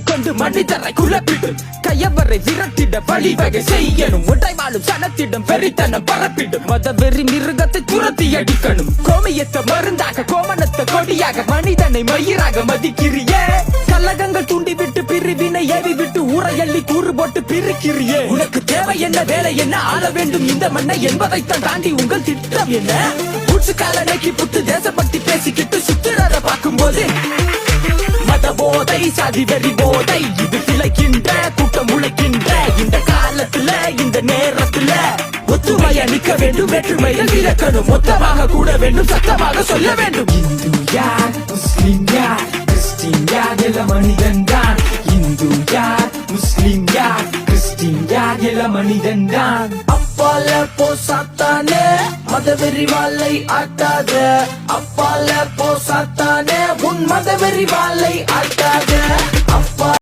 கொண்டு மனிதரை குழப்பிடும் கையவரை விரட்டிட வழிவகை செய்யணும். உடைவாளும் சனத்திடம் வெறித்தனம் பரப்பிடும். மத வெறி மிருகத்தை துரத்தி அடிக்கணும். கோமியத்தை மருந்தாக கோமணத்தை கொடியாக மனிதனை மயிராக மதிக்கிறியே. கல்லகங்கள் தூண்டி விட்டு பிரிவினை ஏவி விட்டு ஊரையள்ளி கூறு போட்டு பிரிக்கிறியே. உனக்கு தேவை என்ன வேலை என்ன ஆள வேண்டும் இந்த மண்ணை என்பதைத்தான் தாண்டி உங்கள் திட்டம் என்ன? உச்சு கால புத்து புட்டு தேசப்பட்டி பேசிக்கிட்டு சுத்திரரை போதை சாதி வெறி போதை. இது கிளைக்கின்ற கூட்டம் உழைக்கின்ற. இந்த காலத்துல இந்த நேரத்துல ஒத்துமையா நிக்க வேண்டும் வேற்றுமையில் இறக்கணும். மொத்தமாக கூட வேண்டும் சத்தமாக சொல்ல வேண்டும். இந்து யார் முஸ்லிம் யார் கிறிஸ்டின் யார் எல்லாம் மனிதன் தான். இந்து யார் முஸ்லிம் யார் கிறிஸ்டின் யார் எல்லாம் மனிதன் தான். அப்பால போ சாத்தானே மதவெறி வாழை ஆட்டாத. அப்பால போ சாத்தானே உன் மதவெறி வாழை ஆட்டாத. அப்பா